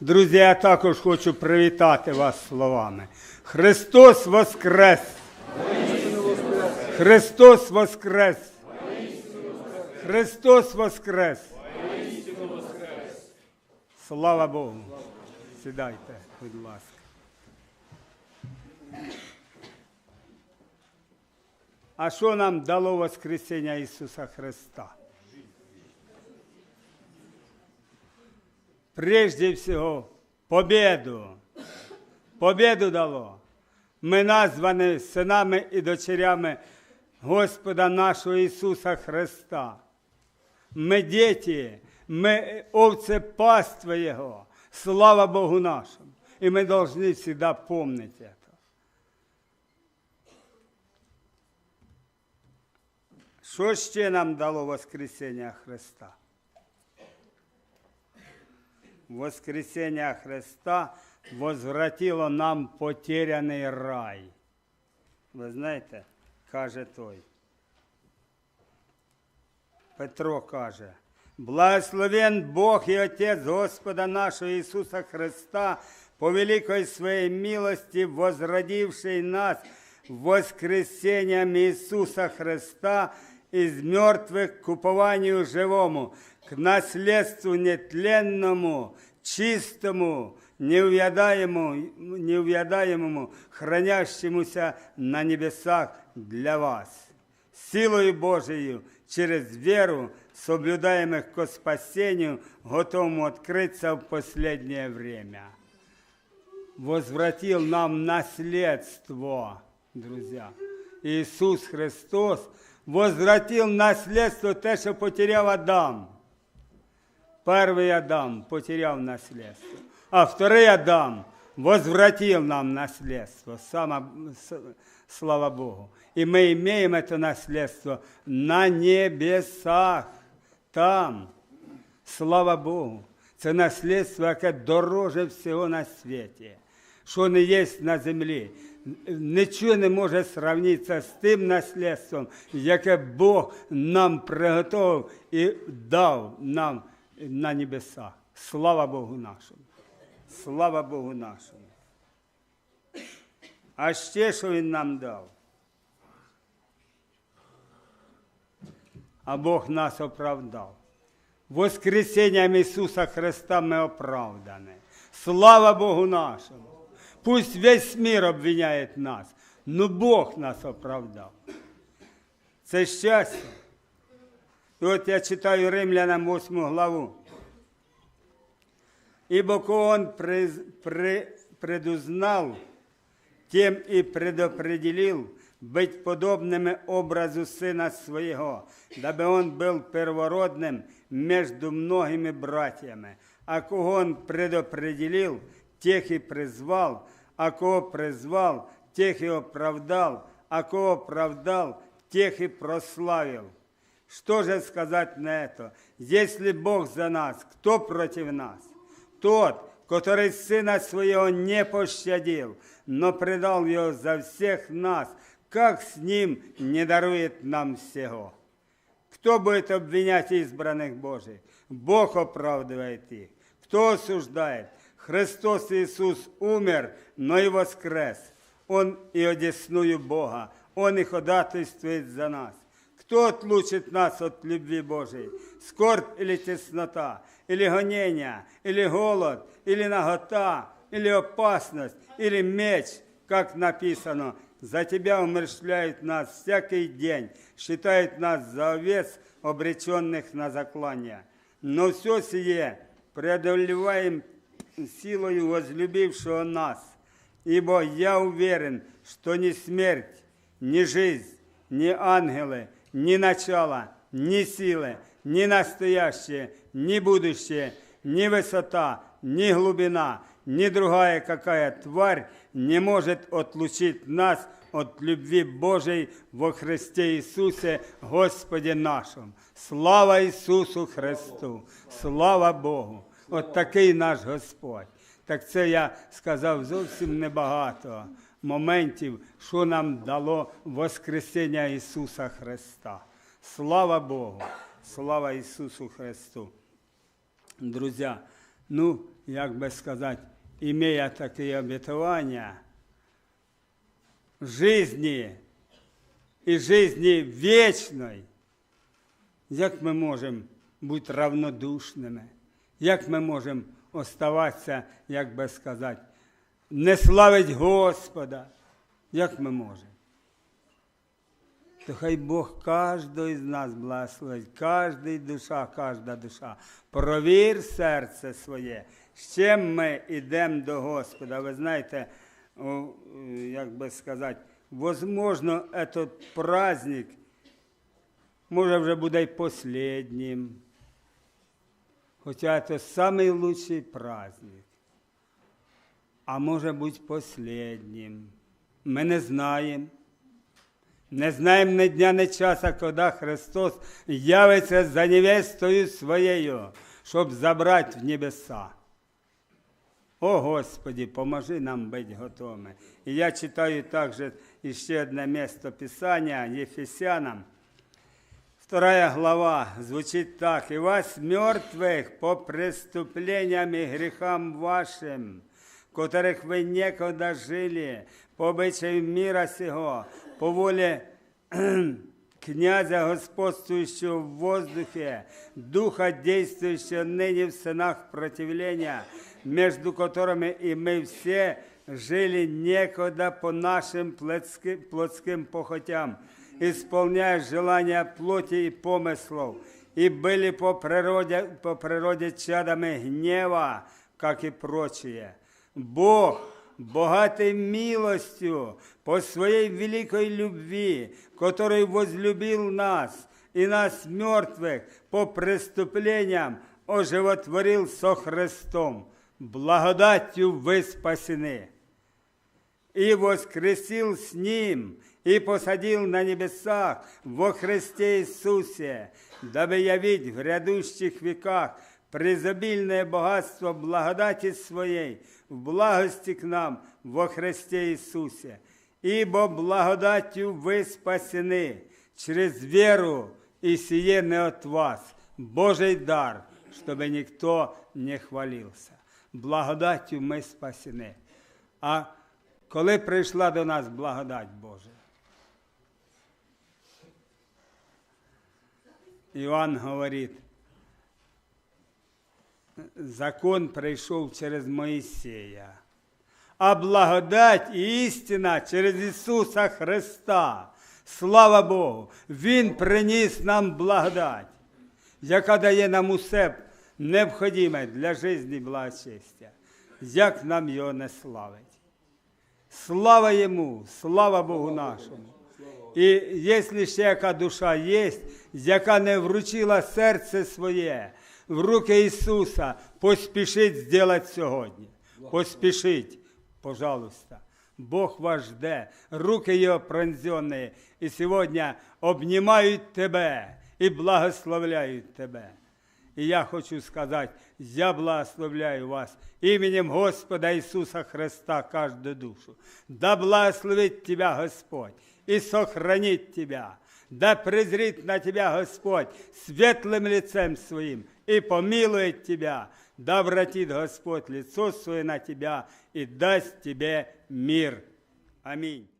Друзі, я також хочу привітати вас словами. Христос Воскрес! Христос Воскрес! Христос Воскрес! Слава Богу! Сідайте, будь ласка. А що нам дало Воскресіння Ісуса Христа? Прежде всього, победу. Победу дало. Ми названі синами і дочерями Господа нашого Ісуса Христа. Ми діти, ми овце паства Його. Слава Богу нашому. І ми повинні завжди пам'ятати це. Що ще нам дало Воскресіння Христа? Воскресіння Христа возвратило нам потеряний рай. Ви знаєте, каже той. Петро каже, благословен Бог і Отець Господа нашого Ісуса Христа, по великой своей милости, возродивший нас воскресением Иисуса Христа из мертвых к упованию живому, к наследству нетленному, чистому, неувядаемому, неувядаемому, хранящемуся на небесах для вас. Силою Божией через веру, соблюдаемых ко спасению, готовому открыться в последнее время. Возвратил нам наследство, друзья. Иисус Христос возвратил наследство те, що потеряв Адам. Перший Адам потеряв наследство, а второй Адам возвратил нам наследство. Само, слава Богу. И мы имеем это наследство на небесах, там. Слава Богу. Це наслідство, яке дороже всього на світі, що не є на землі. Нічого не може сравнитися з тим наслідством, яке Бог нам приготував і дав нам на небесах. Слава Богу нашому. Слава Богу нашому. А ще що Він нам дав? А Бог нас оправдав. Воскресением Иисуса Христа мы оправданы. Слава Богу нашему. Пусть весь мир обвиняет нас, но Бог нас оправдав. Це щастя. І от я читаю Римлянам 8 главу. Ибо кого он приз- при- предузнал, тем и предопределил быть подобными образу Сына Своего, дабы Он был первородным между многими братьями. А кого Он предопределил, тех и призвал, а кого призвал, тех и оправдал, а кого оправдал, тех и прославил. Что же сказать на это? Если Бог за нас, кто против нас? Тот, который Сына Своего не пощадил, но предал Его за всех нас, как с Ним не дарует нам всего? Кто будет обвинять избранных Божьих? Бог оправдывает их. Кто осуждает? Христос Иисус умер, но и воскрес. Он и одесную Бога. Он и ходатайствует за нас. Кто отлучит нас от любви Божией? Скорбь или теснота, или гонение, или голод, или нагота, или опасность, или меч, как написано, за тебя умерщвляют нас всякий день, считают нас за овец, обреченных на заклание. Но все сие преодолеваем силою возлюбившего нас, ибо я уверен, что ни смерть, ни жизнь, ни ангелы, ни начало, ни силы, ни настоящее, ни будущее, ни высота, ни глубина, ни другая какая тварь не может отлучить нас от любви Божией во Христе Иисусе, Господе нашому. Слава Ісусу Христу! Слава Богу! От такий наш Господь. Так це я сказав зовсім небагато моментів, що нам дало Воскресіння Ісуса Христа. Слава Богу! Слава Ісусу Христу! Друзі, ну, як би сказати, імея такі обітування жизни і жизни вічної, як ми можемо бути равнодушними, як ми можемо оставатися, як би сказати, не славить Господа, як ми можемо? То хай Бог кожного із нас благословить, кожна душа, кожна душа. Провір серце своє, з чим ми йдемо до Господа. Ви знаєте, як би сказати, возможно, этот праздник може вже буде й последнім. Хоча це самий лучший праздник. А може бути последнім. Ми не знаємо. Не знаємо ні дня, ні часа, коли Христос явиться за невестою своєю, щоб забрати в небеса. О Господи, поможи нам бути готовими. І я читаю також ще одне місто Писання Єфесянам. Вторая глава звучит так. «И вас, мертвых, по преступлениям и грехам вашим, в которых вы некогда жили, по обычаю мира сего, по воле князя, господствующего в воздухе, духа, действующего ныне в сынах противления, между которыми и мы все жили некогда по нашим плотски- плотским похотям, исполняя желания плоти и помыслов, и были по природе, по природе чадами гнева, как и прочие. Бог, богатый милостью, по своей великой любви, который возлюбил нас и нас мертвых по преступлениям оживотворил со Христом, благодатью вы спасены и воскресил с Ним, и посадил на небесах во Христе Иисусе, дабы явить в грядущих веках призабильное богатство благодати Своей в благости к нам во Христе Иисусе. Ибо благодатью вы спасены через веру, и сие не от вас, Божий дар, чтобы никто не хвалился. Благодаттю ми спасені. А коли прийшла до нас благодать Божа? Іван говорить, закон прийшов через Моїсея, а благодать і істина через Ісуса Христа. Слава Богу! Він приніс нам благодать, яка дає нам усе необхідне для життя і благочестя. Як нам його не славить? Слава Йому, слава Богу нашому. І якщо ще яка душа є, яка не вручила серце своє в руки Ісуса, поспішіть зробити сьогодні. Поспішіть, пожалуйста. Бог вас жде, руки Його пронзені, і сьогодні обнімають тебе і благословляють тебе. І я хочу сказати, я благословляю вас именем Господа Иисуса Христа каждую душу. Да благословит тебя Господь и сохранит тебя. Да презрит на тебя Господь светлым лицем своим и помилует тебя. Да обратит Господь лицо свое на тебя и даст тебе мир. Аминь.